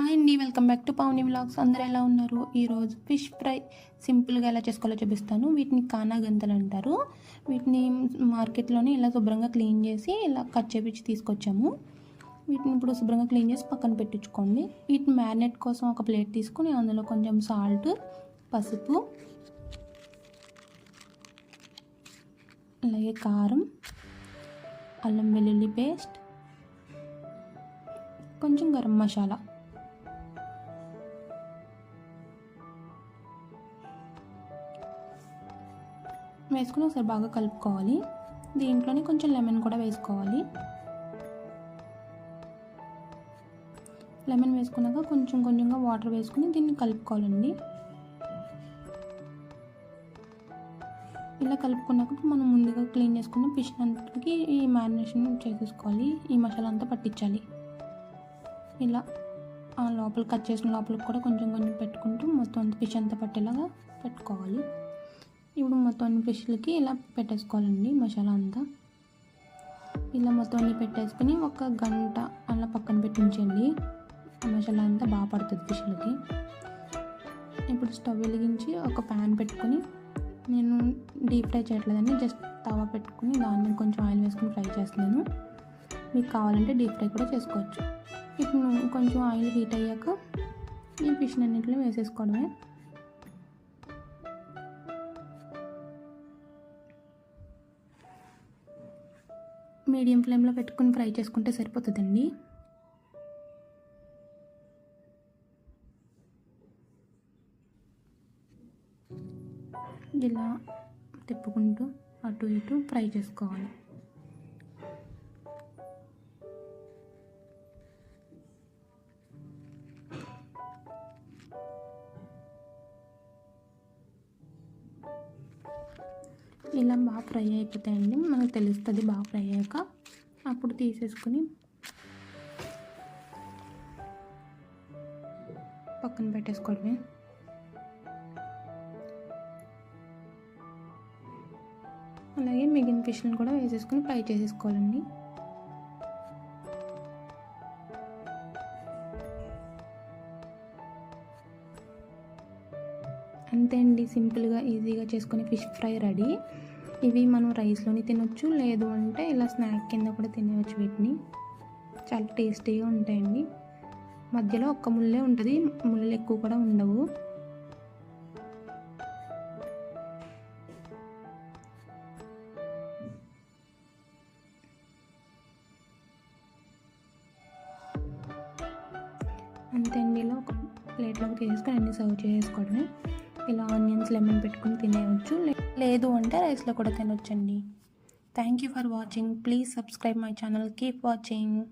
Hi అండి welcome back to Pavani vlogs. అందరూ ఎలా ఉన్నారు? ఈరోజు ఫిష్ ఫ్రై సింపుల్గా ఎలా చేసుకోవాలో చూపిస్తాను. వీటిని కానా గంతలు అంటారు. వీటిని మార్కెట్లోనే ఇలా శుభ్రంగా క్లీన్ చేసి ఇలా కట్ చేపించి తీసుకొచ్చాము. వీటిని ఇప్పుడు శుభ్రంగా క్లీన్ చేసి పక్కన పెట్టించుకోండి. వీటిని మ్యారినేట్ కోసం ఒక ప్లేట్ తీసుకుని అందులో కొంచెం సాల్ట్ పసుపు అలాగే కారం అల్లం వెల్లుల్లి పేస్ట్ కొంచెం గరం మసాలా. వేసుకుని ఒకసారి బాగా కలుపుకోవాలి. దీంట్లోనే కొంచెం లెమన్ కూడా వేసుకోవాలి. లెమన్ వేసుకున్నాక కొంచెం కొంచెంగా వాటర్ వేసుకుని దీన్ని కలుపుకోవాలండి. ఇలా కలుపుకున్నాక మనం ముందుగా క్లీన్ చేసుకున్న ఫిష్ అంతటికి ఈ మ్యారినేషన్ చేసేసుకోవాలి. ఈ మసాలా అంతా పట్టించాలి. ఇలా ఆ లోపల కట్ చేసిన లోపలికి కూడా కొంచెం కొంచెం పెట్టుకుంటూ మొత్తం అంత ఫిష్ అంతా పట్టేలాగా పెట్టుకోవాలి. ఇప్పుడు మొత్తం అన్ని ఫిష్లకి ఇలా పెట్టేసుకోవాలండి మసాలా అంతా. ఇలా మొత్తం అన్ని పెట్టేసుకుని ఒక గంట అలా పక్కన పెట్టించండి. మసాలా అంతా బాగా పడుతుంది ఫిష్లకి. ఇప్పుడు స్టవ్ వెలిగించి ఒక ప్యాన్ పెట్టుకొని నేను డీప్ ఫ్రై చేయట్లేదండి జస్ట్ తవా పెట్టుకుని దాన్ని కొంచెం ఆయిల్ వేసుకుని ఫ్రై చేస్తున్నాను. మీకు కావాలంటే డీప్ ఫ్రై కూడా చేసుకోవచ్చు. ఇప్పుడు కొంచెం ఆయిల్ హీట్ అయ్యాక ఈ ఫిష్ అన్నింటిని వేసేసుకోవడమే. మీడియం ఫ్లేమ్లో పెట్టుకుని ఫ్రై చేసుకుంటే సరిపోతుందండి. ఇలా తిప్పుకుంటూ అటు ఇటు ఫ్రై చేసుకోవాలి. ఇలా బాగా ఫ్రై అయిపోతాయండి. మనకు తెలుస్తుంది బాగా ఫ్రై అయ్యాక. అప్పుడు తీసేసుకుని పక్కన పెట్టేసుకోవడమే. అలాగే మిగిలిన ఫిష్లను కూడా వేసేసుకుని ఫ్రై చేసేసుకోవాలండి. అంతే అండి. సింపుల్గా ఈజీగా చేసుకుని ఫిష్ ఫ్రై రెడీ. ఇవి మనం రైస్లోని తినొచ్చు. లేదు అంటే ఇలా స్నాక్ కింద కూడా తినవచ్చు వీటిని. చాలా టేస్టీగా ఉంటాయండి. మధ్యలో ఒక్క ముల్లే ఉంటుంది. ముళ్ళు ఎక్కువ కూడా ఉండవు. అంతే అండి. ఇలా ఒక ప్లేట్లోకి వేసుకొని అన్ని సర్వ్ చేసుకోవడమే. ఇలా ఆనియన్స్ లెమన్ పెట్టుకుని తినేయచ్చు. లేదు అంటే రైస్లో కూడా తినొచ్చండి. Thank you for watching please subscribe my channel keep watching